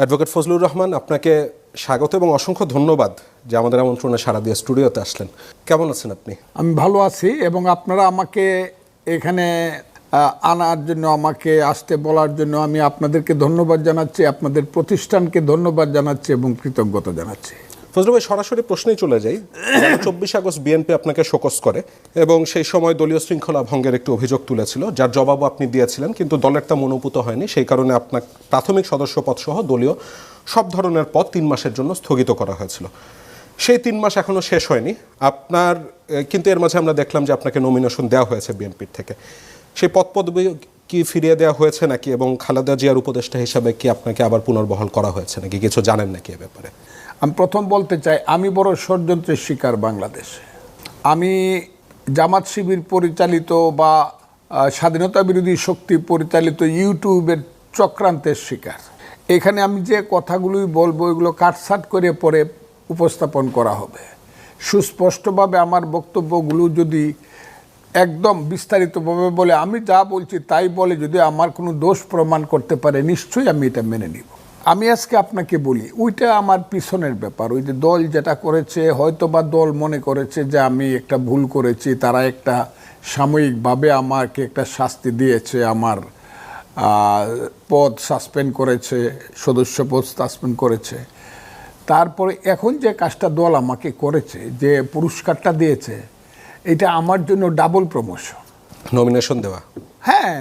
Advocate Fazlur Rahman, আপনাকে স্বাগত এবং অসংখ্য ধন্যবাদ যে আমাদের আমন্ত্রণে সারা দিয়ে স্টুডিওতে আসলেন। কেমন আছেন আপনি? আমি ভালো আছি এবং আপনারা আমাকে এখানে আনার জন্য, আমাকে আসতে বলার জন্য আমি আপনাদেরকে ধন্যবাদ জানাচ্ছি, আপনাদের প্রতিষ্ঠানকে ধন্যবাদ জানাচ্ছি এবং কৃতজ্ঞতা জানাচ্ছি। ফজলু ভাই, সরাসরি প্রশ্নেই চলে যাই। চব্বিশ আগস্ট বিএনপি আপনাকে শোকস করে এবং সেই সময় দলীয় শৃঙ্খলা ভঙ্গের একটি অভিযোগ তুলেছিল, যার জবাবও আপনি দিয়েছিলেন, কিন্তু দলের তা মনোভূত হয়নি। সেই কারণে আপনার প্রাথমিক সদস্য পদ সহ দলীয় সব ধরনের পদ তিন মাসের জন্য স্থগিত করা হয়েছিল। সেই তিন মাস এখনও শেষ হয়নি। আপনার কিন্তু এর মাঝে আমরা দেখলাম যে আপনাকে নমিনেশন দেওয়া হয়েছে বিএনপির থেকে। সেই পদ পদবি কি ফিরিয়ে দেওয়া হয়েছে নাকি এবং খালেদা জিয়ার উপদেষ্টা হিসাবে কি আপনাকে আবার পুনর্বহাল করা হয়েছে নাকি? কিছু জানেন নাকি এ ব্যাপারে? আমি প্রথম বলতে চাই, আমি বড় ষড়যন্ত্রের শিকার বাংলাদেশে। আমি জামাত শিবির পরিচালিত বা স্বাধীনতা বিরোধী শক্তি পরিচালিত ইউটিউবের চক্রান্তের শিকার। এখানে আমি যে কথাগুলোই বলব, এগুলো কাটসাট করে পরে উপস্থাপন করা হবে। সুস্পষ্টভাবে আমার বক্তব্যগুলো যদি একদম বিস্তারিতভাবে বলে, আমি যা বলছি তাই বলে যদি আমার কোনো দোষ প্রমাণ করতে পারে, নিশ্চয়ই আমি এটা মেনে নিব। আমি আজকে আপনাকে বলি ওইটা আমার পিছনের ব্যাপার। ওই যে দল যেটা করেছে হয়তো বা দল মনে করেছে যে আমি একটা ভুল করেছি তারা একটা সাময়িকভাবে আমাকে একটা শাস্তি দিয়েছে আমার পদ সাসপেন্ড করেছে সদস্য পদ সাসপেন্ড করেছে। তারপরে এখন যে কাজটা দল আমাকে করেছে যে পুরস্কারটা দিয়েছে এটা আমার জন্য ডাবল প্রমোশন নমিনেশন দেওয়া? হ্যাঁ।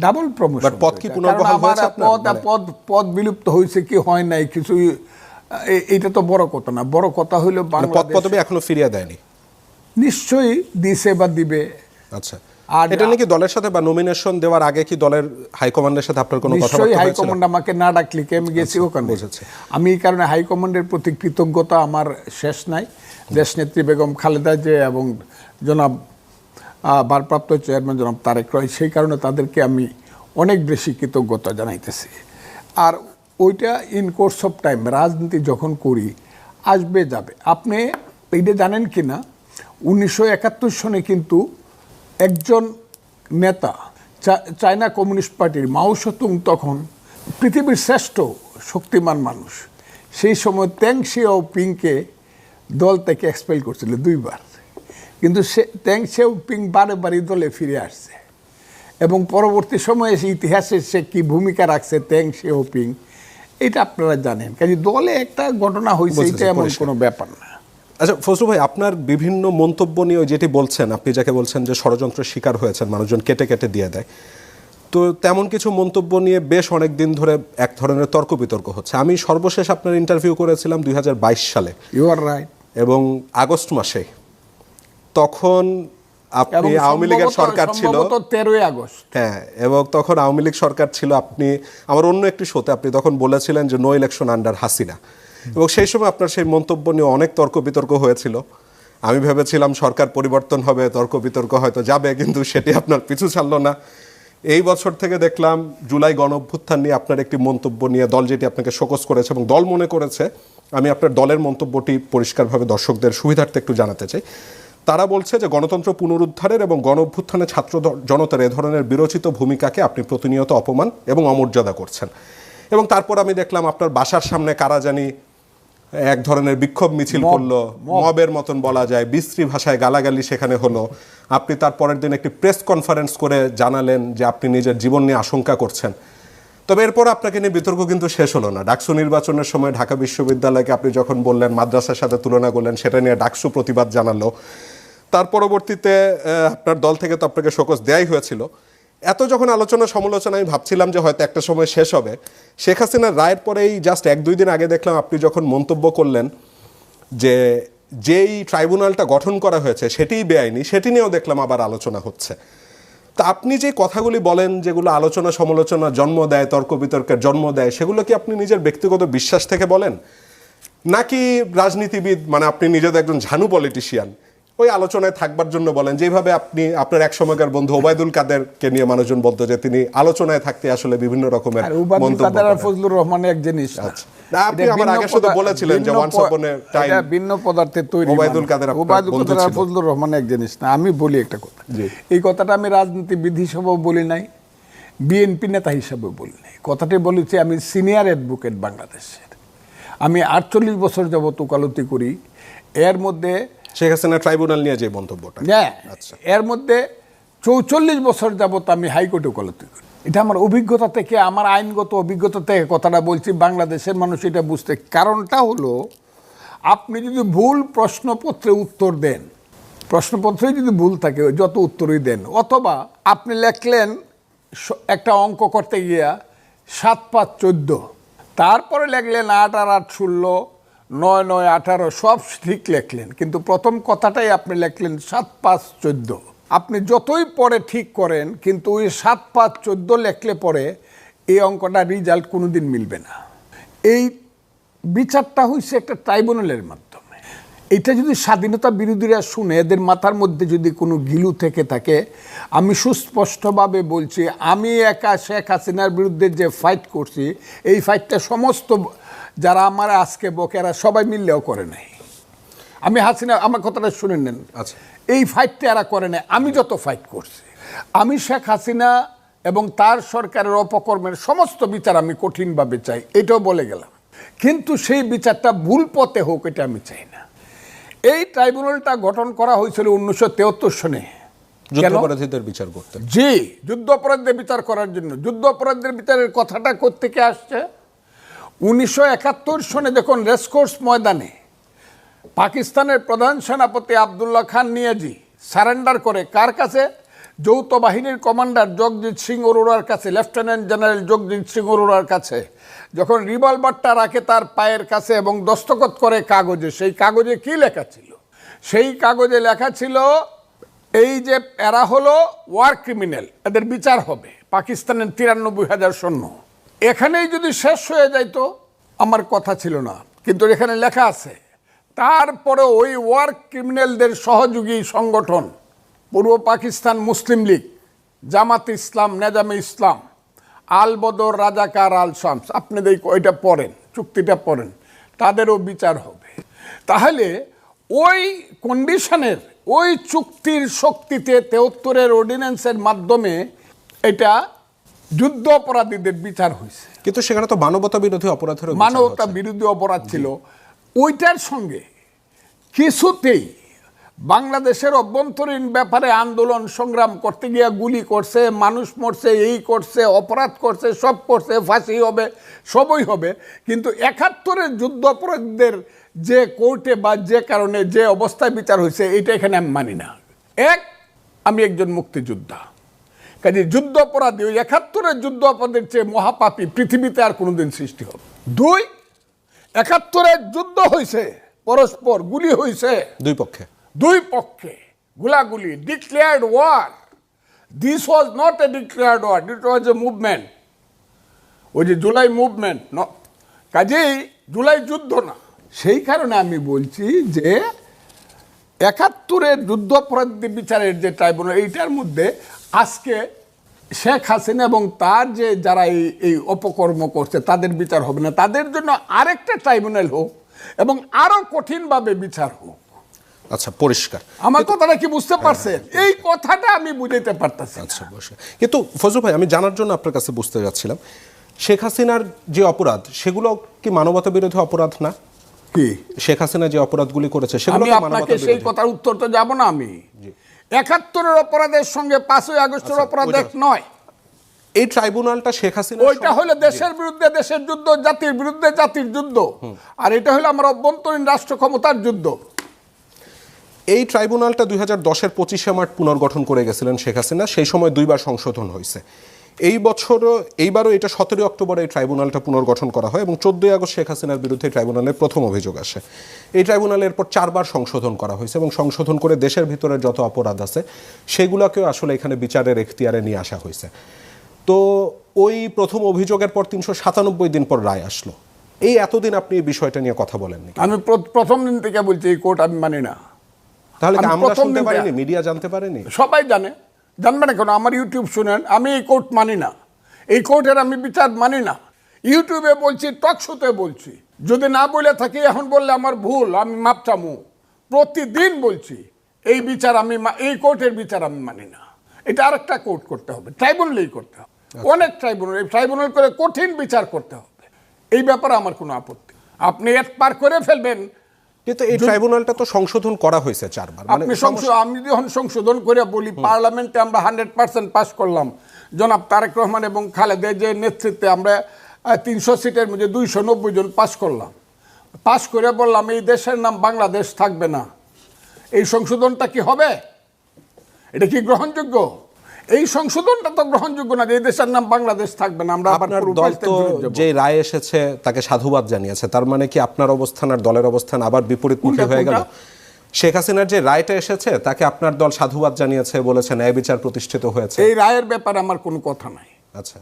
ডাবল প্রমোশন পদ কি পুনর্বহাল হয়েছে পদ মানে- পদ পদ বিলুপ্ত হয়েছে কি হয় নাই কিছু এটা তো বড় কথা না। বড় কথা হইল মানে পদ পদবি এখনও ফিরিয়ে দেয়নি? নিশ্চয়ই দিছে বা দিবে। আচ্ছা। আর এটা নাকি দলের সাথে বা নমিনেশন দেওয়ার আগে কি দলের হাইকমান্ডের সাথে আপনার কোনো কথা নিশ্চয়ই হাইকমান্ড আমাকে না ডাকলে কি আমি গেছি ওখানে? বুঝেছি। আমি এই কারণে হাইকমান্ডের প্রতি কৃতজ্ঞতা আমার শেষ নাই। দেশনেত্রী বেগম খালেদা যে এবং জনাব ভারপ্রাপ্ত চেয়ারম্যান জনাব তারেক রয় সেই কারণে তাদেরকে আমি অনেক বেশি কৃতজ্ঞতা জানাইতেছি। আর ওইটা ইন কোর্স অফ টাইম রাজনীতি যখন করি, আসবে, যাবে। আপনি এইটা জানেন কি না? উনিশশো একাত্তর সনে কিন্তু একজন নেতা চায়না কমিউনিস্ট পার্টির মাও সেতুং তখন পৃথিবীর শ্রেষ্ঠ শক্তিমান মানুষ। সেই সময় ত্যাং শিয়াও পিংকে দল থেকে এক্সপেল করছিল দুইবার। কিন্তু সে, ত্যাং শিয়াও পিং বারে বারে দলে ফিরে আসছে। এবং পরবর্তী সময়ে এসে ইতিহাসে সে কী ভূমিকা রাখছে ত্যাং শিয়াও পিং এটা আপনারা জানেন। কাজে দলে একটা ঘটনা হয়েছে এটা এমন কোনো ব্যাপার না। আচ্ছা ফজলু ভাই আপনার বিভিন্ন মন্তব্য নিয়ে যেটি বলছেন আপনি যাকে বলছেন যে ষড়যন্ত্রের শিকার হয়েছেন মানুষজন কেটে কেটে দিয়ে দেয় তো তেমন কিছু মন্তব্য নিয়ে বেশ অনেক দিন ধরে এক ধরনের তর্ক বিতর্ক হচ্ছে। আমি সর্বশেষ আপনার ইন্টারভিউ করেছিলাম দুই হাজার বাইশ সালে। ইউ আর রাইট এবং আগস্ট মাসে। তখন আপনি আওয়ামী লীগের সরকার ছিল। তেরোই আগস্ট। হ্যাঁ এবং তখন আওয়ামী লীগ সরকার ছিল। আপনি আমার অন্য একটি শোতে আপনি তখন বলেছিলেন যে নো ইলেকশন আন্ডার হাসিনা। এবং সেই সময় আপনার সেই মন্তব্য নিয়ে অনেক তর্ক বিতর্ক হয়েছিল। আমি ভেবেছিলাম সরকার পরিবর্তন হবে তর্ক বিতর্ক হয়তো যাবে কিন্তু সেটি আপনার পিছু ছাড়লো না। এই বছর থেকে দেখলাম জুলাই গণ অভ্যুত্থান নিয়ে আপনার একটি মন্তব্য নিয়ে দল যেটি আপনাকে শোকস করেছে এবং দল মনে করেছে আমি আপনার দলের মন্তব্যটি পরিষ্কারভাবে দর্শকদের সুবিধার্থে একটু জানাতে চাই। তারা বলছে যে গণতন্ত্র পুনরুদ্ধারের এবং গণ অভ্যুত্থানে ছাত্র জনতার এ ধরনের বিরোচিত ভূমিকাকে আপনি প্রতিনিয়ত অপমান এবং অমর্যাদা করছেন। এবং তারপর আমি দেখলাম আপনার বাসার সামনে কারা জানি এক ধরনের বিক্ষোভ মিছিল করল। মবের মতন বলা যায় বিশ্রী ভাষায় গালাগালি সেখানে হলো। আপনি তার পরের দিন একটি প্রেস কনফারেন্স করে জানালেন যে আপনি নিজের জীবন নিয়ে আশঙ্কা করছেন। তবে এরপর আপনাকে নিয়ে বিতর্ক কিন্তু শেষ হলো না। ডাকসু নির্বাচনের সময় ঢাকা বিশ্ববিদ্যালয়কে আপনি যখন বললেন, মাদ্রাসার সাথে তুলনা করলেন, সেটা নিয়ে ডাকসু প্রতিবাদ জানালো। তার পরবর্তীতে আপনার দল থেকে তো আপনাকে শোকজ দেয়াই হয়েছিল। এত যখন আলোচনা সমালোচনা, আমি ভাবছিলাম যে হয়তো একটা সময় শেষ হবে। শেখ হাসিনার রায়ের পরেই জাস্ট এক দুই দিন আগে দেখলাম আপনি যখন মন্তব্য করলেন যে যেই ট্রাইব্যুনালটা গঠন করা হয়েছে, সেটিই বেআইনি, সেটি নিয়েও দেখলাম আবার আলোচনা হচ্ছে। তা আপনি যে কথাগুলি বলেন, যেগুলো আলোচনা, সমালোচনা, জন্ম দেয়, তর্ক বিতর্কের জন্ম দেয়, সেগুলো কি আপনি নিজের ব্যক্তিগত বিশ্বাস থেকে বলেন? নাকি রাজনীতিবিদ মানে আপনি নিজেদের একজন ঝানু পলিটিশিয়ান ওই আলোচনায় থাকবার জন্য বলেন যেভাবে আপনি আপনার এক সময়কার বন্ধু ওবায়দুল কাদেরকে নিয়ে মানুষজন বলতো যে তিনি আলোচনায় থাকতে আসলে বিভিন্ন রকমের। ফজলুর রহমান এক জিনিস না। আচ্ছা। না, আপনি আমার আগে শুধু বলেছিলেন যে ভিন্ন once প- upon a time এটা ভিন্ন পদার্থের তৈরি ওবায়দুল কাদের ওবায়দুল কাদের আর ফজলুর রহমান এক জিনিস না। আমি বলি একটা কথা। এই কথাটা আমি রাজনীতি বিধি সভাও বলি নাই বিএনপি নেতা হিসাবে বলিনি কথাটি বলেছি আমি সিনিয়র অ্যাডভোকেট বাংলাদেশের। আমি আটচল্লিশ বছর যাবত ওকালতি করি। এর মধ্যে শেখ হাসিনা ট্রাইব্যুনাল নিয়ে যে মন্তব্যটা। হ্যাঁ আচ্ছা। এর মধ্যে চৌচল্লিশ বছর যাবত আমি হাইকোর্টে ওকালতি করি। এটা আমার অভিজ্ঞতা থেকে আমার আইনগত অভিজ্ঞতা থেকে কথাটা বলছি বাংলাদেশের মানুষ এটা বুঝতে। কারণটা হলো আপনি যদি ভুল প্রশ্নপত্রে উত্তর দেন প্রশ্নপত্রে যদি ভুল থাকে যত উত্তরই দেন অথবা আপনি লেখলেন একটা অঙ্ক করতে গিয়া সাত পাঁচ চোদ্দ তারপরে লেখলেন আট আর আট ষোলো নয় নয় আঠারো সব ঠিক লেখলেন। কিন্তু প্রথম কথাটাই আপনি লেখলেন সাত পাঁচ চোদ্দ। আপনি যতই পরে ঠিক করেন, কিন্তু ওই সাত পাঁচ চোদ্দ লেখলে পরে এই অঙ্কটা রেজাল্ট কোনোদিন মিলবে না। এই বিচারটা হয়েছে একটা ট্রাইব্যুনালের মাধ্যমে। এটা যদি স্বাধীনতা বিরোধীরা শুনে এদের মাথার মধ্যে যদি কোনো গিলু থেকে থাকে আমি সুস্পষ্টভাবে বলছি আমি একা শেখ হাসিনার বিরুদ্ধে যে ফাইট করছি এই ফাইটটা সমস্ত যারা আমার আজকে বকেরা সবাই মিললেও করে নাই। আমি হাসিনা আমার কথাটা শুনে নেন। আচ্ছা। এই ফাইটটা এরা করে না আমি যত ফাইট করছি আমি শেখ হাসিনা এবং তার সরকারের অপকর্মের সমস্ত বিচার আমি কঠিনভাবে চাই এটাও বলে গেলাম। কিন্তু সেই বিচারটা ভুল পথে হোক এটা আমি চাই না। এই ট্রাইব্যুনালটা গঠন করা হয়েছিল উনিশশো তেহত্তর সনে। যুদ্ধাপরাধীদের বিচার করতে। জি যুদ্ধ অপরাধদের বিচার করার জন্য। যুদ্ধ অপরাধদের বিচারের কথাটা কোত্থেকে আসছে? উনিশশো একাত্তর সনে যখন রেসকোর্স ময়দানে পাকিস্তানের প্রধান সেনাপতি আবদুল্লাহ খান নিয়াজি সারেন্ডার করে কার কাছে? যৌথ বাহিনীর কমান্ডার জগজিৎ সিং অরোরার কাছে, লেফটেন্যান্ট জেনারেল জগজিৎ সিং অরোরার কাছে। যখন রিভলভারটা রাখে তার পায়ের কাছে এবং দস্তখত করে কাগজে, সেই কাগজে কি লেখা ছিল? সেই কাগজে লেখা ছিল, এই যে এরা হলো ওয়ার ক্রিমিনাল, এদের বিচার হবে, পাকিস্তানের তিরানব্বই হাজার সৈন্য। এখানেই যদি শেষ হয়ে যাইতো, আমার কথা ছিল না। কিন্তু এখানে লেখা আছে তারপরে ওই ওয়ার ক্রিমিনালদের সহযোগী সংগঠন পূর্ব পাকিস্তান মুসলিম লীগ জামাত ইসলাম নেজামে ইসলাম আল বদর রাজাকার আল শামস। আপনি এই ওইটা পড়েন চুক্তিটা পড়েন তাদেরও বিচার হবে। তাহলে ওই কন্ডিশনের ওই চুক্তির শক্তিতে তেহত্তরের অর্ডিন্যান্সের মাধ্যমে এটা যুদ্ধ অপরাধীদের বিচার হয়েছে। কিন্তু সেখানে তো মানবতা বিরোধী অপরাধের মানবতা বিরোধী অপরাধ ছিল। ওইটার সঙ্গে কিছুতেই বাংলাদেশের অভ্যন্তরীণ ব্যাপারে আন্দোলন সংগ্রাম করতে গিয়ে গুলি করছে, মানুষ মরছে, এই করছে, অপরাধ করছে, সব করছে, ফাঁসি হবে, সবই হবে। কিন্তু একাত্তরের যুদ্ধ অপরাধীদের যে কোর্টে বা যে কারণে যে অবস্থায় বিচার হয়েছে, এটা এখানে আমি মানি না। এক, আমি একজন মুক্তিযোদ্ধা। কাজে যুদ্ধ অপরাধী, ওই একাত্তরের যুদ্ধ অপরাধের চেয়ে মহাপাপী পৃথিবীতে আর কোনোদিন সৃষ্টি হবে দুই, একাত্তরের যুদ্ধ হয়েছে, পরস্পর গুলি হয়েছে। দুই পক্ষে। দুই পক্ষে গুলাগুলি declared war this was not a declared war it was a movement ওই যে জুলাই মুভমেন্ট ন কাজেই জুলাই যুদ্ধ না। সেই কারণে আমি বলছি যে একাত্তরের যুদ্ধ অপরাধী বিচারের যে ট্রাইব্যুনাল এইটার মধ্যে আজকে শেখ হাসিনা এবং তার যে যারা এই এই অপকর্ম করছে, তাদের বিচার হবে না। তাদের জন্য আরেকটা ট্রাইব্যুনাল হোক এবং আরও কঠিনভাবে বিচার হোক। আচ্ছা পরিষ্কার। আমার কথাটা কি বুঝতে পারছেন? এই কথাটা আমি বুঝাইতে পারতেছি আচ্ছা বসে কিন্তু ফজল ভাই আমি জানার জন্য আপনার কাছে বুঝতে যাচ্ছিলাম শেখ হাসিনার যে অপরাধ সেগুলো কি মানবতা বিরোধী অপরাধ না? কি? শেখ হাসিনা যে অপরাধগুলি করেছে সেগুলো আমি আপনাকে সেই কথার উত্তর তো যাব না আমি। একাত্তরের অপরাধের সঙ্গে পাঁচই আগস্টের আচ্ছা, অপরাধ এক নয়। এই ট্রাইব্যুনালটা শেখ হাসিনা ওইটা হলো দেশের বিরুদ্ধে দেশের যুদ্ধ জাতির বিরুদ্ধে জাতির যুদ্ধ। আর এটা হলো আমার অভ্যন্তরীণ রাষ্ট্র ক্ষমতার যুদ্ধ। এই ট্রাইব্যুনালটা দুই হাজার দশের পঁচিশে মার্চ পুনর্গঠন করে গেছিলেন শেখ হাসিনা, সেই সময় দুইবার সংশোধন হয়েছে। এই বছরও, এইবারও এটা সতেরোই অক্টোবর এই ট্রাইব্যুনালটা পুনর্গঠন করা হয় এবং চোদ্দোই আগস্ট শেখ হাসিনার বিরুদ্ধে ট্রাইব্যুনালের প্রথম অভিযোগ আসে। এই ট্রাইব্যুনালের পর চারবার সংশোধন করা হয়েছে এবং সংশোধন করে দেশের ভিতরে যত অপরাধ আছে, সেগুলোকেও আসলে এখানে বিচারের এখতিয়ারে নিয়ে আসা হয়েছে। তো ওই প্রথম অভিযোগের পর তিনশো সাতানব্বই দিন পর রায় আসলো। এই এতদিন আপনি এই বিষয়টা নিয়ে কথা বলেননি আমি প্র- প্রথম দিন থেকে বলছি, এই কোর্ট আমি মানি না। তাহলে কি আমরা শুনতে পারিনি? মিডিয়া জানতে পারেনি? সবাই জানে। জানবে না কেন? আমার ইউটিউব শুনেন আমি এই কোর্ট মানি না। এই কোর্টের আমি বিচার মানি না। ইউটিউবে বলছি টক শোতে বলছি। যদি না বলে থাকি এখন বললে আমার ভুল আমি মাপ চামু। প্রতিদিন বলছি এই বিচার আমি এই কোর্টের বিচার আমি মানি না। এটা আরেকটা কোর্ট করতে হবে। ট্রাইব্যুনালেই করতে হবে। অনেক ট্রাইব্যুনাল এই ট্রাইব্যুনাল করে কঠিন বিচার করতে হবে। এই ব্যাপারে আমার কোনো আপত্তি। আপনি এক পার করে ফেলবেন কিন্তু এই ট্রাইব্যুনালটা তো সংশোধন করা হয়েছে চারবার। মানে আপনি আমি যখন সংশোধন করে বলি পার্লামেন্টে আমরা হান্ড্রেড পার্সেন্ট পাস করলাম। জনাব তারেক রহমান এবং খালেদা যে নেতৃত্বে আমরা তিনশো সিটের মধ্যে দুইশো নব্বই জন পাস করলাম। পাস করে বললাম এই দেশের নাম বাংলাদেশ থাকবে না। এই সংশোধনটা কি হবে? এটা কি গ্রহণযোগ্য? এই সংশোধনটা তো গ্রহণযোগ্য না এই দেশের নাম বাংলাদেশ থাকবে না আমরা আপনার দল তো। যে রায় এসেছে তাকে সাধুবাদ জানিয়েছে তার মানে কি আপনার অবস্থান আর দলের অবস্থান আবার বিপরীতমুখী কোনটা, হয়ে গেল? শেখ হাসিনার যে রায়টা এসেছে তাকে আপনার দল সাধুবাদ জানিয়েছে বলেছে ন্যায় বিচার প্রতিষ্ঠিত হয়েছে। এই রায়ের ব্যাপারে আমার কোনো কথা নাই। আচ্ছা।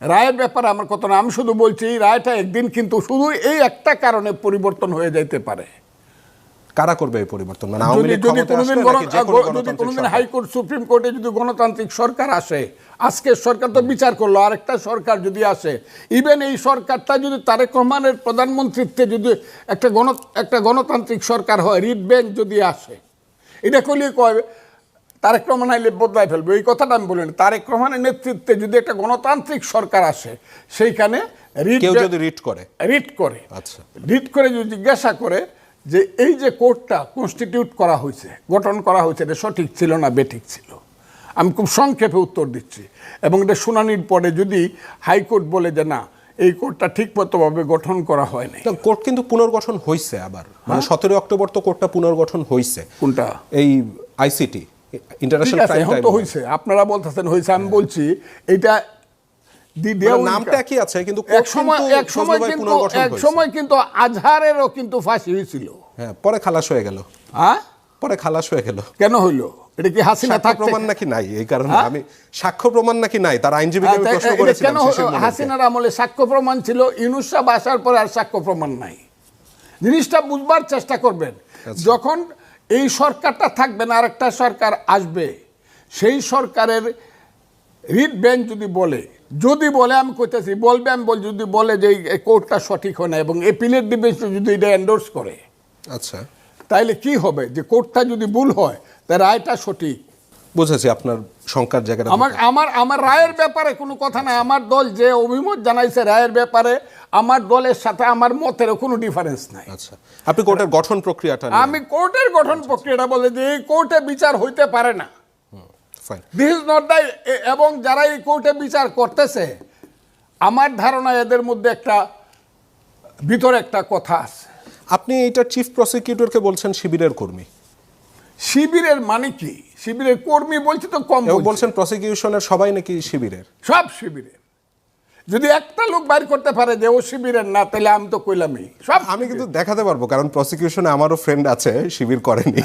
রায়ের ব্যাপারে আমার কথা না আমি শুধু বলছি এই রায়টা একদিন কিন্তু শুধু এই একটা কারণে পরিবর্তন হয়ে যাইতে পারে। কারা করবে এই পরিবর্তন? মানে আওয়ামী লীগ যদি কোনোদিন হাইকোর্ট সুপ্রিম কোর্টে যদি গণতান্ত্রিক সরকার আসে আজকের সরকার তো বিচার করল আরেকটা সরকার যদি আসে ইভেন এই সরকারটা যদি তারেক রহমানের প্রধানমন্ত্রীত্বে যদি একটা গণ একটা গণতান্ত্রিক সরকার হয় রিট বেঞ্চ যদি আসে এটা করলে কয় তারেক রহমান আইলে বদলাই ফেলবে। এই কথাটা আমি বলিনি। তারেক রহমানের নেতৃত্বে যদি একটা গণতান্ত্রিক সরকার আসে সেইখানে রিট যদি রিট করে। রিট করে। আচ্ছা। রিট করে যদি জিজ্ঞাসা করে যে এই যে কোর্টটা কনস্টিটিউট করা হয়েছে গঠন করা হয়েছে এটা সঠিক ছিল না বেঠিক ছিল। আমি খুব সংক্ষেপে উত্তর দিচ্ছি। এবং এটা শুনানির পরে যদি হাইকোর্ট বলে যে না এই কোর্টটা ঠিক মতোভাবে গঠন করা হয় নাই। না, কোর্ট কিন্তু পুনর্গঠন হয়েছে আবার। মানে সতেরো অক্টোবর তো কোর্টটা পুনর্গঠন হয়েছে কোনটা? এই আইসিটি ইন্টারন্যাশনাল তো হয়েছে আপনারা বলতেছেন হয়েছে আমি বলছি এটা নামটা কি আছে কিন্তু এক সময় এক সময় কিন্তু এক সময় কিন্তু আজহারেরও কিন্তু ফাঁসি হয়েছিল। হ্যাঁ পরে খালাস হয়ে গেল। হ্যাঁ পরে খালাস হয়ে গেল। কেন হইল? এটা কি হাসিনা সাক্ষ্য থাকতে প্রমাণ নাকি নাই? এই কারণে? আমি সাক্ষ্য প্রমাণ নাকি নাই? তার আইনজীবীকে আমি প্রশ্ন করেছিলাম কেন হাসিনার আমলে সাক্ষ্য প্রমাণ ছিল ইউনুস সাহেব আসার পরে আর সাক্ষ্য প্রমাণ নাই। জিনিসটা বুঝবার চেষ্টা করবেন। আচ্ছা। যখন এই সরকারটা থাকবে না আরেকটা সরকার আসবে সেই সরকারের রিট বেঞ্চ যদি বলে যদি বলে আমি কইতেছি বলবে আমি বল যদি বলে যে এই কোর্টটা সঠিক হয় না এবং এপিলেট ডিবেঞ্চ যদি এটা এন্ডোর্স করে আচ্ছা। তাইলে কি হবে? যে কোর্টটা যদি ভুল হয় তা রায়টা সঠিক। বুঝেছি আপনার শঙ্কার জায়গাটা আমার আমার আমার রায়ের ব্যাপারে কোনো কথা নাই। আমার দল যে অভিমত জানাইছে রায়ের ব্যাপারে আমার দলের সাথে আমার মতেরও কোনো ডিফারেন্স নাই। আচ্ছা। আপনি কোর্টের গঠন প্রক্রিয়াটা আমি কোর্টের গঠন প্রক্রিয়াটা বলে যে এই কোর্টে বিচার হইতে পারে না। দিস ইজ নট দ্য এবং যারা এই কোর্টে বিচার করতেছে আমার ধারণা এদের মধ্যে একটা ভিতরে একটা কথা আছে। আপনি এটা চিফ প্রসিকিউটরকে বলছেন শিবিরের কর্মী। শিবিরের মানে কি? শিবিরের কর্মী বলছি তো কম বলছেন প্রসিকিউশনের সবাই নাকি শিবিরের। সব শিবিরের। যদি একটা লোক বাইর করতে পারে যে ও শিবিরের না তাহলে আমি তো কইলামই। সব আমি কিন্তু দেখাতে পারব কারণ প্রসিকিউশনে আমারও ফ্রেন্ড আছে শিবির করেনি।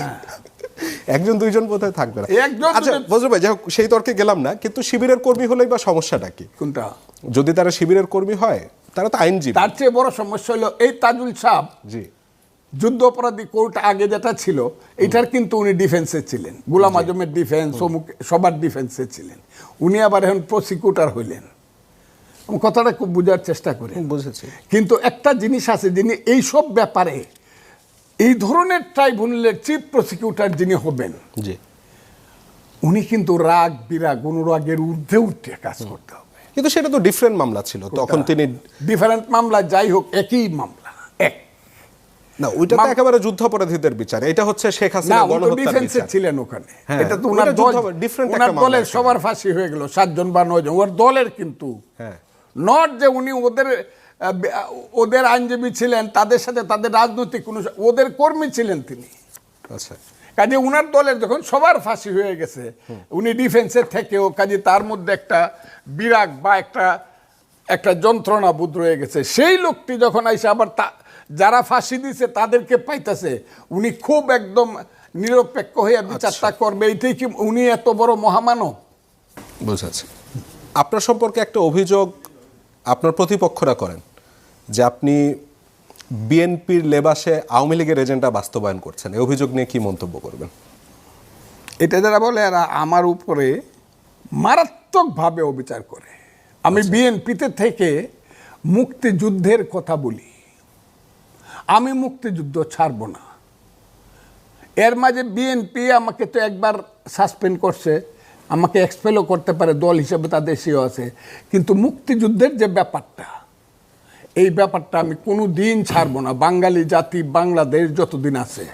একজন দুইজন বোধহয় থাকবে না। হ্যাঁ। আচ্ছা বজরু ভাই যাই হোক, সেই তর্কে গেলাম না কিন্তু শিবিরের কর্মী হলেই বা সমস্যাটা কি? কোনটা? যদি তারা শিবিরের কর্মী হয় তারা তো আইনজীবী। তার চেয়ে বড় সমস্যা হলো এই তাজুল সাহ। জি। যুদ্ধ অপরাধী কোর্ট আগে যেটা ছিল এটার কিন্তু উনি ডিফেন্সে ছিলেন। গুলাম আজমের ডিফেন্স অমুক সবার ডিফেন্সে ছিলেন। উনি আবার এখন প্রসিকিউটার হইলেন। কথাটা খুব বোঝার চেষ্টা করি। বুঝেছি। কিন্তু একটা জিনিস আছে যিনি এইসব ব্যাপারে এই ধরনের ট্রাইব্যুনালের চিফ প্রসিকিউটার যিনি হবেন জি। উনি কিন্তু রাগ বিরাগ অনুরাগের ঊর্ধ্বে উঠে কাজ করতে হবে। কিন্তু সেটা তো ডিফারেন্ট মামলা ছিল। তখন তিনি ডিফারেন্ট মামলা যাই হোক একই মামলা এক। না ওইটা তো একেবারে যুদ্ধাপরাধীদের বিচার। এটা হচ্ছে শেখ হাসিনা গণহত্যার বিচার। ছিলেন ওখানে। হ্যাঁ, এটা তো ওনার দল ওনার একটা মামলা দলের সবার ফাঁসি হয়ে গেল সাতজন বা নয়জন। ওর দলের কিন্তু। হ্যাঁ। নট যে উনি ওদের ওদের আইনজীবী ছিলেন তাদের সাথে তাদের রাজনৈতিক কোনো ওদের কর্মী ছিলেন তিনি। আচ্ছা। কাজে উনার দলের যখন সবার ফাঁসি হয়ে গেছে উনি ডিফেন্সে থেকেও কাজে তার মধ্যে একটা বিরাগ বা একটা একটা যন্ত্রণা বোধ রয়ে গেছে। সেই লোকটি যখন আইসে আবার তা যারা ফাঁসি দিছে তাদেরকে পাইতেছে উনি খুব একদম নিরপেক্ষ হয়ে বিচারটা করবে। এইটাই কি উনি এত বড় মহামানব? বুঝেছি আপনার সম্পর্কে একটা অভিযোগ আপনার প্রতিপক্ষরা করেন যে আপনি বিএনপির লেবাসে আওয়ামী লীগের এজেন্ডা বাস্তবায়ন করছেন। এই অভিযোগ নিয়ে কি মন্তব্য করবেন? এটা যারা বলে এরা আমার উপরে মারাত্মকভাবে অবিচার করে। আমি বিএনপিতে থেকে মুক্তিযুদ্ধের কথা বলি। আমি মুক্তিযুদ্ধ ছাড়ব না। এর মাঝে বিএনপি আমাকে তো একবার সাসপেন্ড করছে। আমাকে এক্সপেলও করতে পারে দল হিসেবে তাদের সেও আছে। কিন্তু মুক্তিযুদ্ধের যে ব্যাপারটা এই ব্যাপারটা আমি কোনো দিন ছাড়বো না। বাঙালি জাতি বাংলাদেশ যতদিন আছে।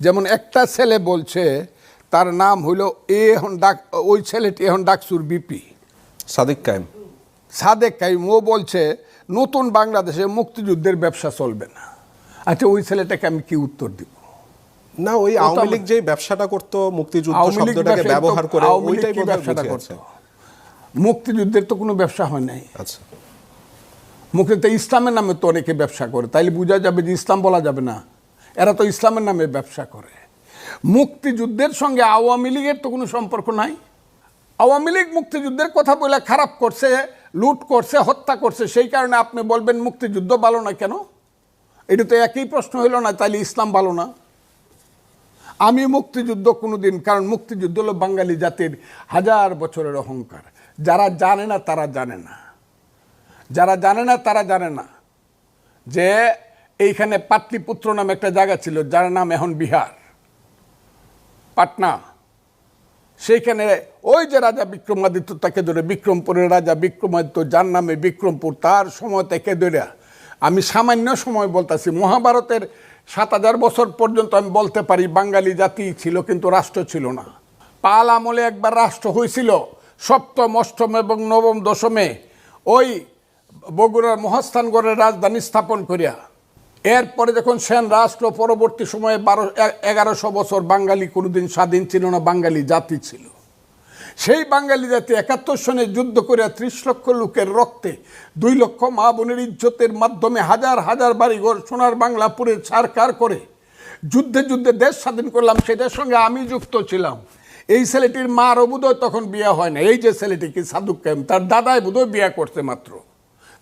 যেমন একটা ছেলে বলছে তার নাম হইল এ এখন ডাক ওই ছেলেটি এখন ডাকসুর বিপি। সাদেক কায়েম। সাদেক কাইম ও বলছে নতুন বাংলাদেশে মুক্তিযুদ্ধের ব্যবসা চলবে না। আচ্ছা ওই ছেলেটাকে আমি কি উত্তর দিব? না ওই আওয়ামী লীগ যে ব্যবসাটা করতো মুক্তিযুদ্ধ শব্দটাকে ব্যবহার করে ওইটাই ব্যবসাটা মুক্তিযুদ্ধের তো কোনো ব্যবসা হয় নাই। আচ্ছা। মুক্তিযুদ্ধ ইসলামের নামে তো অনেকে ব্যবসা করে। তাইলে বোঝা যাবে যে ইসলাম বলা যাবে না। এরা তো ইসলামের নামে ব্যবসা করে। মুক্তিযুদ্ধের সঙ্গে আওয়ামী লীগের তো কোনো সম্পর্ক নাই। আওয়ামী লীগ মুক্তিযুদ্ধের কথা বলে খারাপ করছে লুট করছে হত্যা করছে সেই কারণে আপনি বলবেন মুক্তিযুদ্ধ ভালো না কেন? এটা তো একই প্রশ্ন হইল না তাইলে ইসলাম ভালো না? আমি মুক্তিযুদ্ধ কোনোদিন, কারণ মুক্তিযুদ্ধ হলো বাঙালি জাতির হাজার বছরের অহংকার। যারা জানে না, তারা জানে না। যারা জানে না, তারা জানে না যে এইখানে পাটলিপুত্র নামে একটা জায়গা ছিল, যার নাম এখন বিহার। পাটনা। সেইখানে ওই যে রাজা বিক্রমাদিত্য, তাকে ধরে বিক্রমপুরের রাজা বিক্রমাদিত্য, যার নামে বিক্রমপুর, তার সময় থেকে ধরে আমি সামান্য সময় বলতেছি, মহাভারতের সাত হাজার বছর পর্যন্ত আমি বলতে পারি বাঙালি জাতি ছিল, কিন্তু রাষ্ট্র ছিল না। পাল আমলে একবার রাষ্ট্র হয়েছিল, সপ্তম, অষ্টম এবং নবম দশমে। ওই বগুড়ার মহাস্থানগড়ের রাজধানী স্থাপন করিয়া। এরপরে যখন সেন রাষ্ট্র পরবর্তী সময়ে বারো এগারোশো বছর বাঙালি কোনোদিন স্বাধীন ছিল না, বাঙালি জাতি ছিল। সেই বাঙালি জাতি একাত্তর সনে যুদ্ধ করে ত্রিশ লক্ষ লোকের রক্তে দুই লক্ষ মা বোনের ইজ্জতের মাধ্যমে হাজার হাজার বাড়িঘর সোনার বাংলা পুরে ছাড়কার করে যুদ্ধে যুদ্ধে দেশ স্বাধীন করলাম, সেটার সঙ্গে আমি যুক্ত ছিলাম। এই ছেলেটির মারও বোধহয় তখন বিয়ে হয় না এই যে ছেলেটি কি সাধুক কায়েম তার দাদাই বোধহয় বিয়ে করছে মাত্র।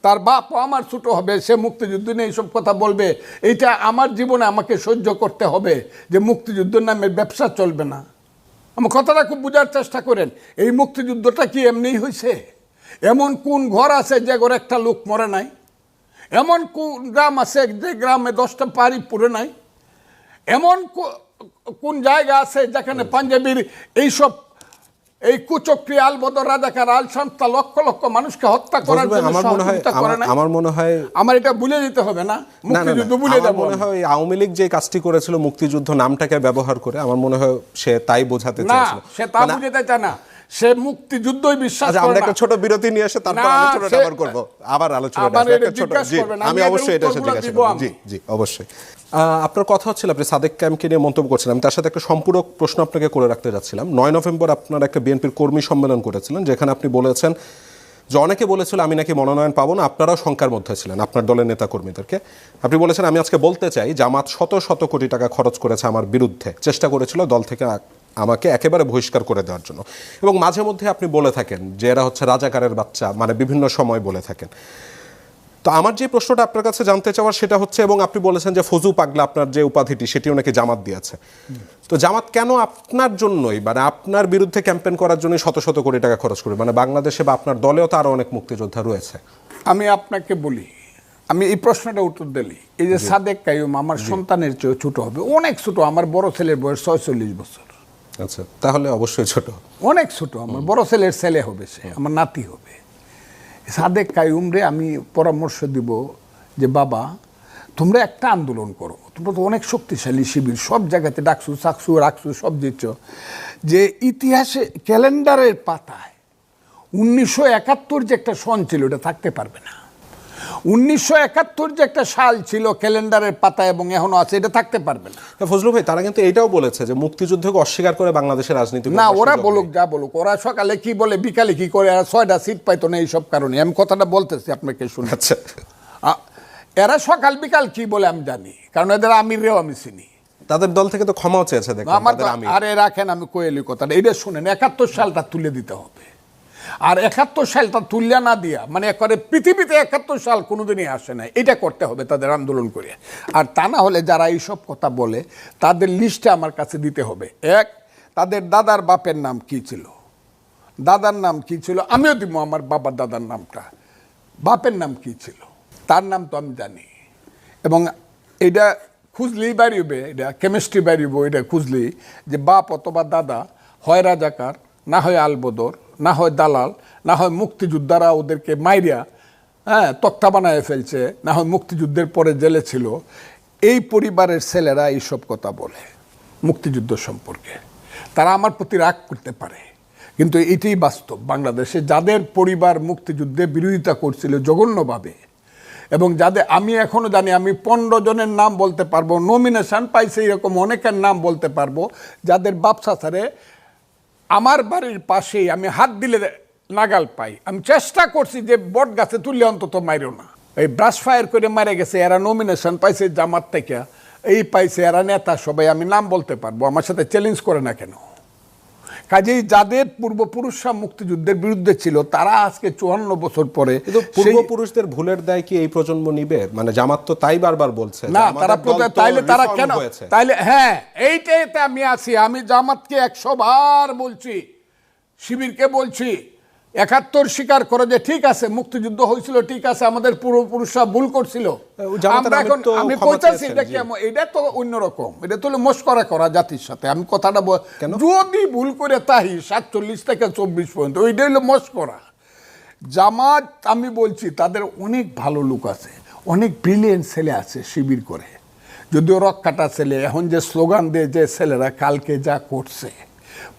তার বাপ আমার ছোট হবে, সে মুক্তিযুদ্ধ নিয়ে এইসব কথা বলবে। এইটা আমার জীবনে আমাকে সহ্য করতে হবে যে মুক্তিযুদ্ধের নামে ব্যবসা চলবে না। আমার কথাটা খুব বোঝার চেষ্টা করেন এই মুক্তিযুদ্ধটা কি এমনিই হয়েছে এমন কোন ঘর আছে যে ঘরে একটা লোক মরে নাই? এমন কোন গ্রাম আছে যে গ্রামে দশটা পাড়ি পুরে নাই? এমন কোন জায়গা আছে যেখানে পাঞ্জাবির এইসব এই কুচক্রি আলবদর রাজাকার আল শান্তা লক্ষ লক্ষ মানুষকে হত্যা করার জন্য আমার মনে হয় আমার- মনে হয় আমার এটা ভুলে যেতে হবে না। মুক্তিযুদ্ধ ভুলে মনে হয় আওয়ামী লীগ যে কাজটি করেছিল মুক্তিযুদ্ধ নামটাকে ব্যবহার করে আমার মনে হয় সে তাই বোঝাতে না চেয়েছিল। সে তা মানে- বুঝতে চায় না। সে মুক্তিযুদ্ধই বিশ্বাস আচ্ছা করে আমরা একটা ছোট বিরতি নিয়ে এসে তারপর আলোচনাটা আবার করব। আবার আলোচনাটা একটা ছোট জি আমি অবশ্যই এটা জিজ্ঞাসা করব। জি জি অবশ্যই। আপনার কথা হচ্ছিল আপনি সাদেক ক্যাম্পকে নিয়ে মন্তব্য করছিলেন। আমি তার সাথে একটা সম্পূরক প্রশ্ন আপনাকে করে রাখতে যাচ্ছিলাম। নয় নভেম্বর আপনার একটা বিএনপির কর্মী সম্মেলন করেছিলেন যেখানে আপনি বলেছেন যে অনেকে বলেছিল আমি নাকি মনোনয়ন পাবো না। আপনারাও শঙ্কার মধ্যে ছিলেন আপনার দলের নেতা কর্মীদেরকে। আপনি বলেছেন আমি আজকে বলতে চাই জামাত শত শত কোটি টাকা খরচ করেছে আমার বিরুদ্ধে। চেষ্টা করেছিল দল থেকে আমাকে একেবারে বহিষ্কার করে দেওয়ার জন্য। এবং মাঝে মধ্যে আপনি বলে থাকেন যে এরা হচ্ছে রাজাকারের বাচ্চা মানে বিভিন্ন সময় বলে থাকেন। তো আমার যে প্রশ্নটা আপনার কাছে জানতে চাওয়ার সেটা হচ্ছে এবং আপনি বলেছেন যে ফজু পাগলা আপনার যে উপাধিটি সেটিও নাকি জামাত দিয়েছে। তো জামাত কেন আপনার জন্যই মানে আপনার বিরুদ্ধে ক্যাম্পেন করার জন্য শত শত কোটি টাকা খরচ করবে? মানে বাংলাদেশে বা আপনার দলেও তো আরও অনেক মুক্তিযোদ্ধা রয়েছে। আমি আপনাকে বলি আমি এই প্রশ্নটা উত্তর দিলি। এই যে সাদেক কাইম আমার সন্তানের চেয়ে ছোট হবে অনেক ছোট আমার বড় ছেলের বয়স ছয়চল্লিশ বছর। আচ্ছা তাহলে অবশ্যই ছোট। অনেক ছোট আমার বড় ছেলের ছেলে হবে সে আমার নাতি হবে। সাদেক কায়ুম রে আমি পরামর্শ দিব যে বাবা তোমরা একটা আন্দোলন করো। তোমরা তো অনেক শক্তিশালী শিবির সব জায়গাতে ডাকসু চাকসু রাখসু সব দিচ্ছ। যে ইতিহাসে ক্যালেন্ডারের পাতায় উনিশশো একাত্তর যে একটা সন ছিল এটা থাকতে পারবে না। উনিশশো একাত্তর যে একটা সাল ছিল ক্যালেন্ডারের পাতায় এবং এখনও আছে এটা থাকতে পারবে না। ফজলু ভাই তারা কিন্তু এটাও বলেছে যে মুক্তিযুদ্ধকে অস্বীকার করে বাংলাদেশের রাজনীতি না ওরা বলুক যা বলুক ওরা সকালে কি বলে বিকালে কি করে আর ছয়টা সিট পাইতো না এইসব কারণে। আমি কথাটা বলতেছি আপনাকে শুনে। আচ্ছা। এরা সকাল বিকাল কি বলে আমি জানি কারণ এদের আমিরেও আমি চিনি। তাদের দল থেকে তো ক্ষমাও চেয়েছে দেখলাম আমার আমি আরে রাখেন আমি কোয়েলি কথাটা এটা শুনেন একাত্তর সালটা তুলে দিতে হবে। আর একাত্তর সালটা তুললে না দিয়া মানে একবারে পৃথিবীতে একাত্তর সাল কোনোদিনই আসে না এটা করতে হবে তাদের আন্দোলন করে। আর তা না হলে যারা এইসব কথা বলে, তাদের লিস্টে আমার কাছে দিতে হবে। এক, তাদের দাদার বাপের নাম কি ছিল? দাদার নাম কি ছিল? আমিও দিব আমার বাবার দাদার নামটা। বাপের নাম কি ছিল? তার নাম তো আমি জানি। এবং এটা খুঁজলেই বাড়িবে, এটা কেমিস্ট্রি বাড়িব, এটা খুঁজলেই যে বাপ অথবা দাদা হয় রাজাকার না হয় আলবদর, না হয় দালাল, না হয় মুক্তিযোদ্ধারা ওদেরকে মাইরিয়া হ্যাঁ তক্তা বানায় ফেলছে, না হয় মুক্তিযুদ্ধের পরে জেলে ছিল। এই পরিবারের ছেলেরা এইসব কথা বলে মুক্তিযুদ্ধ সম্পর্কে। তারা আমার প্রতি রাগ করতে পারে, কিন্তু এটাই বাস্তব। বাংলাদেশে যাদের পরিবার মুক্তিযুদ্ধে বিরোধিতা করছিল জঘন্যভাবে, এবং যাদের, আমি এখনও জানি, আমি পনেরো জনের নাম বলতে পারব নমিনেশন পাইছে এরকম অনেকের নাম বলতে পারব, যাদের বাপসা ছাড়ে আমার বাড়ির পাশেই আমি হাত দিলে নাগাল পাই। আমি চেষ্টা করছি যে বট গাছে তুললে অন্তত মাইরো না। এই ব্রাশ ফায়ার করে মারে গেছে, এরা নমিনেশন পাইছে জামাত থেকে। এই পাইছে এরা নেতা, সবাই আমি নাম বলতে পারব। আমার সাথে চ্যালেঞ্জ করে না কেন? কাজেই যাদের পূর্বপুরুষরা মুক্তিযুদ্ধের বিরুদ্ধে ছিল তারা আজকে চুয়ান্ন বছর পরে পূর্বপুরুষদের ভুলের দায় কি এই প্রজন্ম নিবে মানে জামাত তো তাই বারবার বলছে না তারা তাইলে তারা কেন হয়েছে। তাইলে হ্যাঁ এইটাই আমি আছি আমি জামাতকে একশো বার বলছি শিবিরকে বলছি একাত্তর স্বীকার করে যে ঠিক আছে মুক্তিযুদ্ধ হয়েছিল ঠিক আছে আমাদের পূর্বপুরুষরা ভুল করছিল। আমরা এখন আমি কইতাছি এটা। এটা তো অন্যরকম এটা তো মস্করা করা জাতির সাথে। আমি কথাটা যদি ভুল করে তাই সাতচল্লিশ থেকে চব্বিশ পর্যন্ত ওইটা হলো মস্করা। জামাত আমি বলছি তাদের অনেক ভালো লোক আছে অনেক ব্রিলিয়েন্ট ছেলে আছে শিবির করে। যদিও রক কাটা ছেলে এখন যে স্লোগান দেয় যে ছেলেরা কালকে যা করছে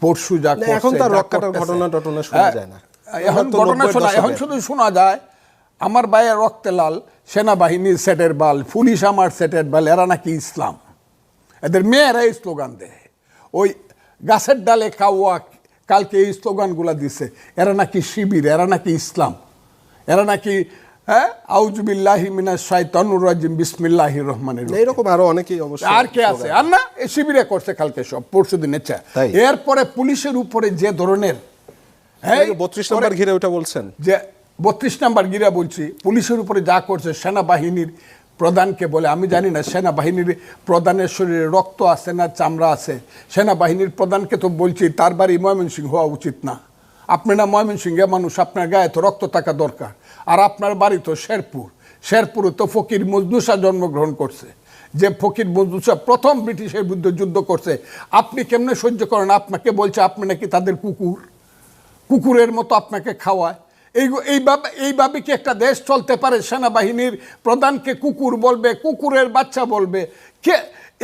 পরশু যা করছে এখন তো আর কাটার ঘটনা টটনা শোনা হ্যাঁ, যায় না। এখন ঘটনা শোনা এখন শুধু শোনা যায় আমার রক্তে লাল সেনাবাহিনীর সেটের বাল পুলিশ আমার সেটের বাল এরা নাকি ইসলাম। এদের মেয়েরাই স্লোগান দেয়। ওই গাছের ডালে কাওয়া কালকে এই স্লোগানগুলা দিছে এরা নাকি শিবির এরা নাকি ইসলাম। এরা নাকি হ্যাঁ আউজবিল্লাহি মিনাশ শাইতানুর রাজিম রহমানির রহিম। এইরকম আরও অনেকেই অবশ্যই আর কে আছে? আর না এই শিবিরে করছে কালকে সব পরশু দিনের চা এরপরে পুলিশের উপরে যে ধরনের বত্রিশ নম্বর ঘিরে ওটা বলছেন। যে বত্রিশ নাম্বার গিরা বলছি পুলিশের উপরে যা করছে সেনাবাহিনীর প্রধানকে বলে আমি জানি না সেনাবাহিনীর প্রধানের শরীরে রক্ত আছে না চামড়া আছে সেনাবাহিনীর প্রধানকে তো বলছি তার বাড়ি ময়মনসিংহ হওয়া উচিত না। আপনি না ময়মনসিংহে মানুষ আপনার গায়ে তো রক্ত থাকা দরকার। আর আপনার বাড়ি তো শেরপুর। শেরপুরে তো ফকির মজদুসা জন্মগ্রহণ করছে। যে ফকির মজদুসা প্রথম ব্রিটিশের বিরুদ্ধে যুদ্ধ করছে আপনি কেমনে সহ্য করেন? আপনাকে বলছে আপনি নাকি তাদের কুকুর। কুকুরের মতো আপনাকে খাওয়ায়। এই এইভাবে এইভাবে কি একটা দেশ চলতে পারে? সেনাবাহিনীর প্রধানকে কুকুর বলবে, কুকুরের বাচ্চা বলবে। কে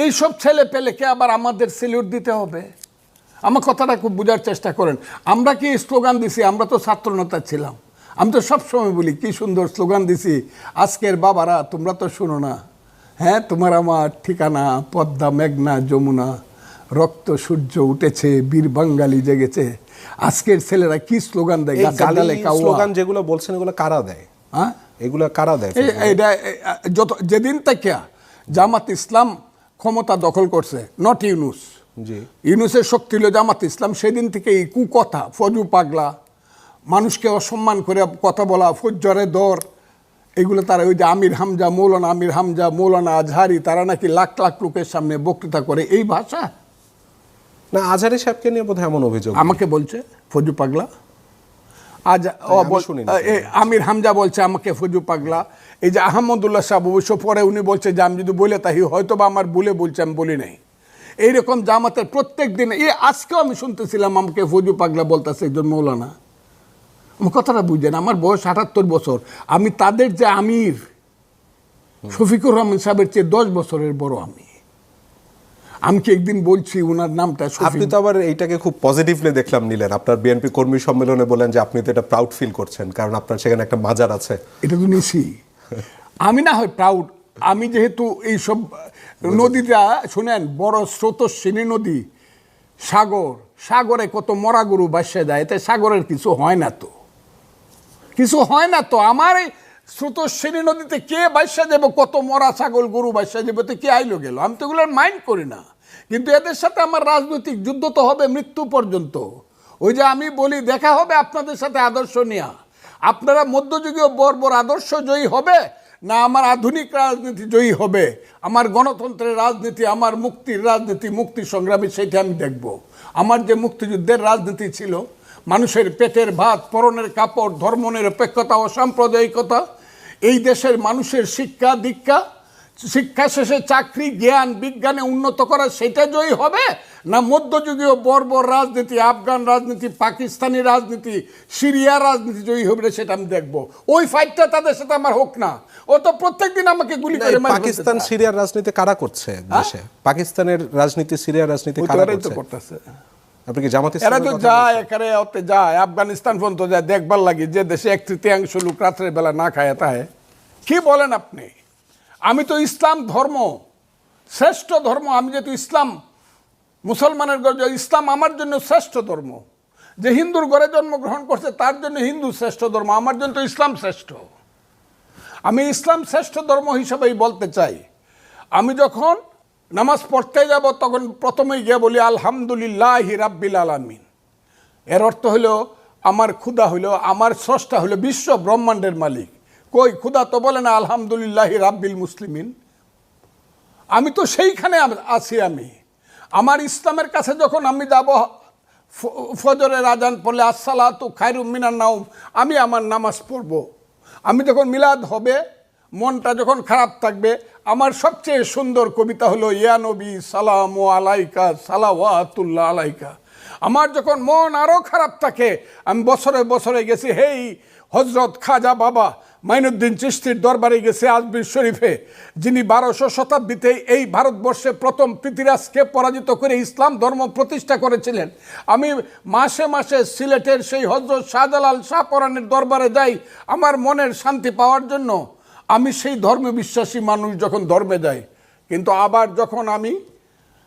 এইসব ছেলে পেলে কে আবার আমাদের সেলিউট দিতে হবে? আমার কথাটা খুব বোঝার চেষ্টা করেন। আমরা কি স্লোগান দিছি? আমরা তো ছাত্রনেতা ছিলাম। আমি তো সবসময় বলি, কি সুন্দর স্লোগান দিছি। আজকের বাবারা, তোমরা তো শুনো না। হ্যাঁ তোমার আমার ঠিকানা, পদ্মা, মেঘনা, যমুনা। রক্ত সূর্য উঠেছে বীর বাঙ্গালি জেগেছে। আজকের ছেলেরা কি স্লোগান দেয়। স্লোগান যেগুলো বলছেন এগুলো কারা দেয়? হ্যাঁ? এগুলো কারা দেয়? এই- যত যেদিন থেকে জামাত ইসলাম ক্ষমতা দখল করছে নট ইউনুস জি। ইউনুসের শক্তি হলো জামাত ইসলাম সেদিন থেকে এই কুকথা ফজু পাগলা মানুষকে অসম্মান করে কথা বলা ফজ্জরে দর এগুলো তারা ওই যে আমির হামজা মৌলানা আমির হামজা মৌলানা আজহারি তারা নাকি লাখ লাখ লোকের সামনে বক্তৃতা করে। এই ভাষা না আজহারি সাহেবকে নিয়ে বোধহয় এমন অভিযোগ আমাকে বলছে ফজু পাগলা। আজ আমির হামজা বলছে আমাকে ফজু পাগলা। এই যে আহমদুল্লাহ সাহেব অবশ্য পরে উনি বলছে যে আমি যদি বলে তাই হয়তো বা আমার বলে বলছে আমি বলি নাই। এইরকম জামাতের প্রত্যেক দিন এই আজকেও আমি শুনতেছিলাম আমাকে ফজু পাগলা বলতেছে একজন মৌলানা। আমার কথাটা বুঝেন আমার বয়স আটাত্তর বছর। আমি তাদের যে আমির শফিকুর রহমান সাহেবের চেয়ে দশ বছরের বড় আমি আমি কি একদিন বলছি ওনার নামটা আপনি তো আবার এইটাকে খুব পজিটিভলি দেখলাম নিলেন। আপনার বিএনপি কর্মী সম্মেলনে বলেন যে আপনি তো এটা প্রাউড ফিল করছেন কারণ আপনার সেখানে একটা মাজার আছে। এটা তো নিছি। আমি না হয় প্রাউড আমি যেহেতু এইসব নদীটা শুনেন বড় স্রোতস্বিনী নদী সাগর সাগরে কত মরা গরু বাসে যায় এতে সাগরের কিছু হয় না তো। কিছু হয় না তো। আমার এই স্রোতস্বিনী নদীতে কে বাসা যাবে কত মরা ছাগল গরু বাসা যাবে তো কে আইলো গেল? আমি তো এগুলোর মাইন্ড করি না। কিন্তু এদের সাথে আমার রাজনৈতিক যুদ্ধ তো হবে মৃত্যু পর্যন্ত। ওই যে আমি বলি, দেখা হবে আপনাদের সাথে আদর্শ নেয়া। আপনারা মধ্যযুগীয় বর্বর আদর্শ জয়ী হবে না আমার আধুনিক রাজনীতি জয়ী হবে? আমার গণতন্ত্রের রাজনীতি, আমার মুক্তির রাজনীতি, মুক্তি সংগ্রামী সেটা আমি দেখব। আমার যে মুক্তিযুদ্ধের রাজনীতি ছিল, মানুষের পেটের ভাত, পরনের কাপড় ধর্মনিরপেক্ষতা ও সাম্প্রদায়িকতা, এই দেশের মানুষের শিক্ষা দীক্ষা শিক্ষা শেষে চাকরি জ্ঞান বিজ্ঞানে উন্নত করা সেটা জয়ী হবে না মধ্যযুগীয় বর্বর রাজনীতি আফগান রাজনীতি পাকিস্তানি রাজনীতি সিরিয়া রাজনীতি জয়ী হবে সেটা আমি দেখব। ওই ফাইটটা তাদের সাথে আমার হোক না। ও তো প্রত্যেকদিন আমাকে গুলি করে পাকিস্তান সিরিয়ার রাজনীতি কারা করছে দেশে? পাকিস্তানের রাজনীতি সিরিয়ার রাজনীতি কারা করছে? করতেছে। আপনি কি জামাত এরা তো যায় ওতে যায়। আফগানিস্তান পর্যন্ত যায়। দেখবার লাগে যে দেশে এক তৃতীয়াংশ লোক রাত্রের বেলা না খায় তাহে। কি বলেন আপনি? আমি তো ইসলাম ধর্ম, শ্রেষ্ঠ ধর্ম, আমি যেহেতু ইসলাম, মুসলমানের ঘরে ইসলাম আমার জন্য শ্রেষ্ঠ ধর্ম, যে হিন্দুর ঘরে জন্মগ্রহণ করছে তার জন্য হিন্দু শ্রেষ্ঠ ধর্ম, আমার জন্য তো ইসলাম শ্রেষ্ঠ। আমি ইসলাম শ্রেষ্ঠ ধর্ম হিসাবেই বলতে চাই। আমি যখন নামাজ পড়তে যাব, তখন প্রথমেই গিয়ে বলি, আলহামদুলিল্লাহ রাব্বিল আলামিন। এর অর্থ হলো, আমার ক্ষুদা হইল আমার স্রষ্টা হলো বিশ্ব ব্রহ্মাণ্ডের মালিক। কই? ক্ষুদা তো বলে না, আলহামদুলিল্লাহ রাব্বিল মুসলিমিন। আমি তো সেইখানে আছি আমি। আমার ইসলামের কাছে যখন আমি যাব ফজরের আজান পড়লে, আসসালাতু খায়রুম মিনার নাউম আমি আমার নামাজ পড়ব। আমি যখন মিলাদ হবে, মনটা যখন খারাপ থাকবে, আমার সবচেয়ে সুন্দর কবিতা হলো, ইয়া নবী, সালাম আলাইকা, সালাওয়াতুল্লাহ আলাইকা। আমার যখন মন আরও খারাপ থাকে, আমি বছরে বছরে গেছি, হেই হজরত খাজা বাবা মাইনুদ্দিন চিস্তির দরবারে গেছে আজমির শরীফে, যিনি বারোশো শতাব্দীতে এই ভারতবর্ষে প্রথম পৃথিরাজকে পরাজিত করে ইসলাম ধর্ম প্রতিষ্ঠা করেছিলেন। আমি মাসে মাসে সিলেটের সেই হজরত শাহজালাল শাহপরানের দরবারে যাই, আমার মনের শান্তি পাওয়ার জন্য। আমি সেই ধর্মে বিশ্বাসী মানুষ যখন ধর্মে যাই, কিন্তু আবার যখন আমি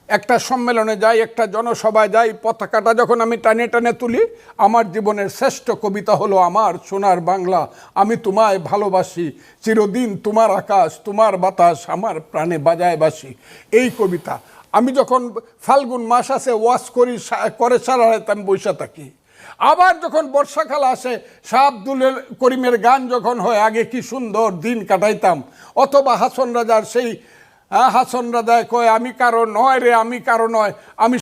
একটা সম্মেলনে যাই, একটা জনসভায় যাই, পতাকাটা যখন আমি টানে টানে তুলি, আমার জীবনের শ্রেষ্ঠ কবিতা হলো আমার সোনার বাংলা। আমি তোমায় ভালোবাসি, চিরদিন তোমার আকাশ, তোমার বাতাস আমার প্রাণে বাজায় বাসি। এই কবিতা। আমি যখন ফাল্গুন মাস আসে ওয়াশ করি করে সারা রাত আমি বৈশা থাকি। আবার যখন বর্ষাকাল আসে শাহ আব্দুল করিমের গান যখন হয়, আগে কি সুন্দর দিন কাটাইতাম। অথবা হাসন রাজার সেই হ্যাঁ, দেয় কয় আমি কারও নয় রে আমি কারও নয়। আমি